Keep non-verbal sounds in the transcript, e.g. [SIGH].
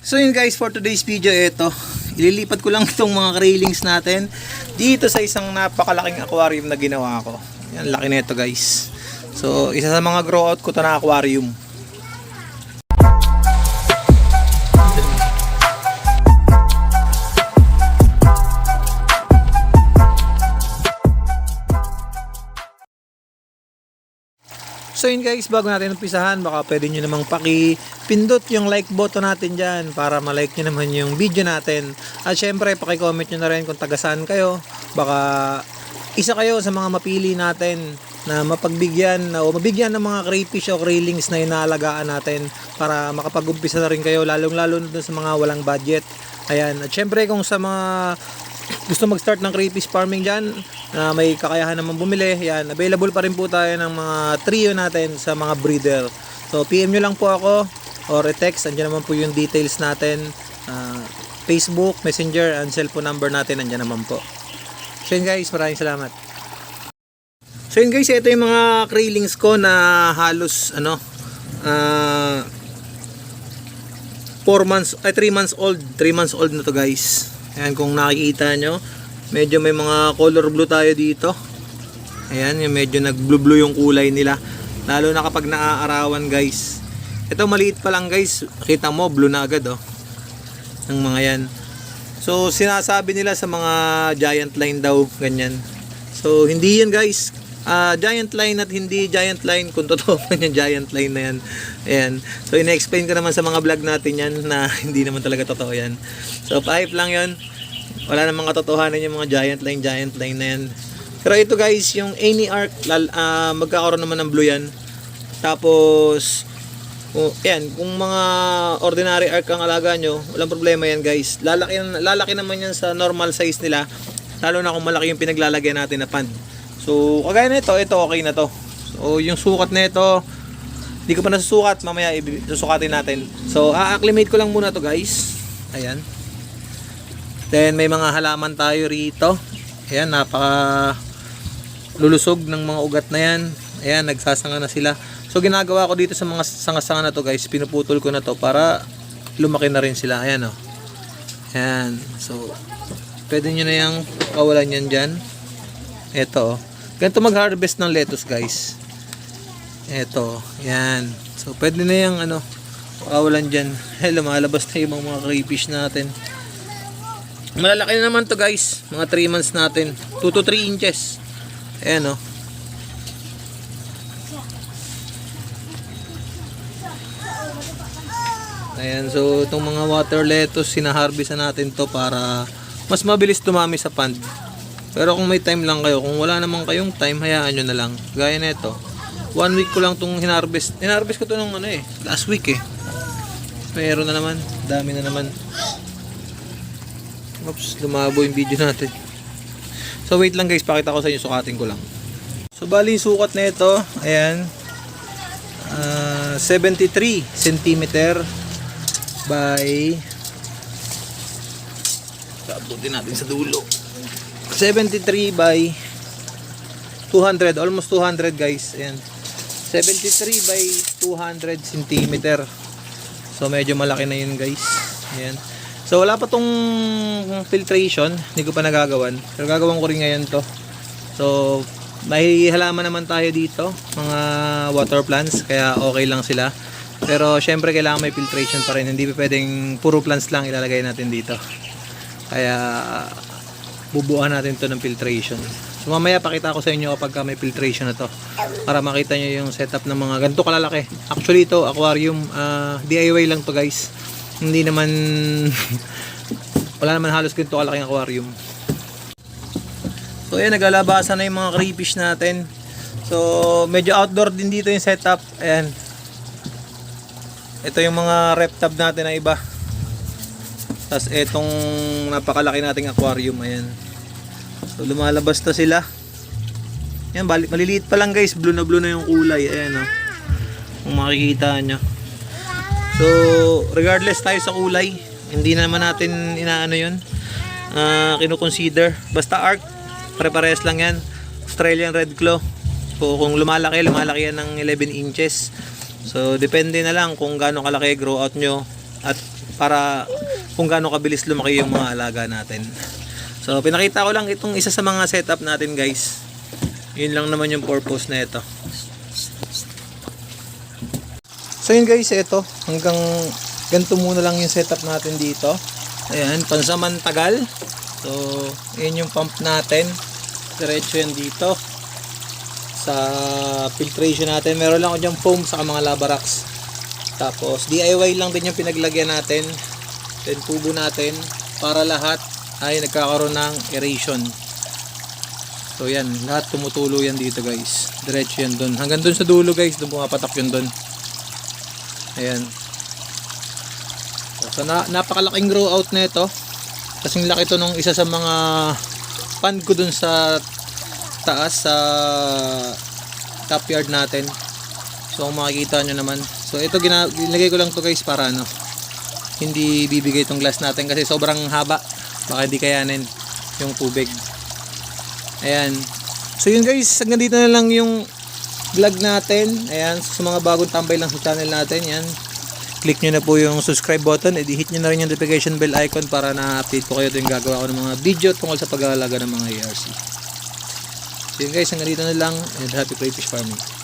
So yun guys, for today's video, ito. Ililipat ko lang [LAUGHS] itong mga railings natin dito sa isang napakalaking aquarium na ginawa ko. Yan, laki na ito guys. So, isa sa mga grow out ko to na aquarium. So yun guys, bago natin umpisahan, baka pwede nyo namang paki-pindot yung like button natin dyan para ma-like nyo naman yung video natin. At syempre, paki-comment nyo na rin kung taga saan kayo. Baka isa kayo sa mga mapili natin na mapagbigyan o mabigyan ng mga crayfish o railings na inaalagaan natin para makapag-umpisa na rin kayo lalong lalo na sa mga walang budget. Ayan. At syempre kung sa mga gusto mag-start ng crayfish farming dyan, na may kakayahan naman bumili, yan, available pa rin po tayo ng mga trio natin sa mga breeder. So, PM nyo lang po ako or text, andyan naman po yung details natin. Ah, Facebook, Messenger, and cellphone number natin, andyan naman po. So yun guys, maraming salamat. So yun guys, ito yung mga craylings ko na halos ano, ah 4 months, ay 3 months old, 3 months old na to guys. Ayan, kung nakikita nyo, medyo may mga color blue tayo dito. Ayan, yung medyo nag blue blue yung kulay nila. Lalo na kapag naaarawan guys. Ito maliit pa lang guys, kita mo blue na agad oh. Ng mga yan. So sinasabi nila sa mga giant line daw ganyan. So hindi yan guys. Ah, giant line at hindi giant line kung totoo pa yung giant line na yan. Ayan. So ina-explain ko naman sa mga vlog natin yan na [LAUGHS] hindi naman talaga totoo yan. So pipe lang yon. Wala namang katotohanan yung mga giant line, giant line na yan. Pero ito guys, yung any arc, ah, magkakaroon naman ng blue yan. Tapos, kung, yan, kung mga ordinary arc ang alaga nyo, walang problema yan guys. Lalaki, lalaki naman yan sa normal size nila. Lalo na kung malaki yung pinaglalagyan natin na pond. So, kagaya nito, ito okay na to. So, yung sukat nito, hindi ko pa nasusukat, mamaya susukatin natin. So, a-acclimate ko lang muna to guys. Ayan. Then, may mga halaman tayo rito. Ayan, napaka lulusog ng mga ugat na yan. Ayan, nagsasanga na sila. So ginagawa ko dito sa mga sanga-sanga na to guys, pinuputol ko na to para lumaki na rin sila. Ayan. Oh. Ayan. So, pwede nyo na yung kawalan yan dyan. Ito oh. Ganito mag-harvest ng lettuce guys. Ito. Ayan. So, pwede na yung ano, kawalan dyan. [LAUGHS] Lumalabas na yung mga crayfish natin. Malalaki na naman to guys. Mga 3 months natin. 2 to 3 inches. Ayan oh. o. Ayan, so itong mga water lettuce, sinaharvest na natin to para mas mabilis dumami sa pond. Pero kung may time lang kayo, kung wala naman kayong time, hayaan nyo na lang. Gaya na ito. One week ko lang itong hinarvest. Hinarvest ko to nung ano eh, last week eh. Meron na naman, dami na naman. Oops, lumabo yung video natin. So wait lang guys, pakita ko sa inyo, sukatin ko lang. So bali sukat na ito, ayan. ah, 73 cm by Sabutin natin sa dulo. 73 by 200, almost 200 guys. Ayan. 73 by 200 cm. So medyo malaki na yun guys. Ayan. So wala pa tong filtration, hindi ko pa nagagawan. Pero gagawin ko rin ngayon to. So may naman tayo dito, mga water plants, kaya okay lang sila. Pero syempre kailangan may filtration pa rin. Hindi pwedeng puro plants lang ilalagay natin dito. Kaya bubuuan natin to ng filtration. So mamaya pakita ko sa inyo kapag may filtration na to para makita nyo yung setup ng mga ganito kalalaki. Actually ito aquarium ah, DIY lang to guys. Hindi naman [LAUGHS] wala naman halos ganito kalaking aquarium. So ayan naglalabasan na yung mga crayfish natin. So medyo outdoor din dito yung setup. Ayan. Ito yung mga rep natin na iba. Tapos etong napakalaki nating aquarium, ayan. So lumalabas na sila. Yan, maliliit pa lang guys, blue na blue na yung kulay, ayan oh. Kung makikita nyo. So, regardless tayo sa kulay, hindi na naman natin inaano yun. Ah, kino-consider. Basta arc, pare-parehas lang yan. Australian Red Claw. So, kung lumalaki, lumalaki yan ng 11 inches. So, depende na lang kung gaano kalaki grow out nyo. At para kung gaano kabilis lumaki yung mga alaga natin. So pinakita ko lang itong isa sa mga setup natin guys. Yun lang naman yung purpose na ito. So yun guys, ito hanggang ganito muna lang yung setup natin dito. Ayan, pansamantagal. So, yun yung pump natin. Diretso yan dito. Sa filtration natin, meron lang ako dyan foam sa mga lava. Tapos, DIY lang din yung pinaglagyan natin. Then, tubo natin para lahat ay nagkakaroon ng aeration. So, yan. Lahat tumutulo yan dito, guys. Diretso yan doon. Hanggang doon sa dulo, guys. Doon pumapatak yun doon. Ayan. So, na, napakalaking grow out na ito. Kasing laki to nung isa sa mga pan ko dun sa taas sa top yard natin. So makikita nyo naman. So ito gina, ginagay ko lang to guys para ano hindi bibigay itong glass natin kasi sobrang haba. Baka hindi kayanin yung tubig. Ayan. So yun guys, hanggang dito na lang yung vlog natin. Ayan, sa mga bagong tambay lang sa channel natin. Yan. Click nyo na po yung subscribe button. edi hit nyo na rin yung notification bell icon para na-update ko kayo tuwing gagawa ko ng mga video tungkol sa pag-aalaga ng mga ARC. So yun guys, hanggang dito na lang and happy crayfish farming.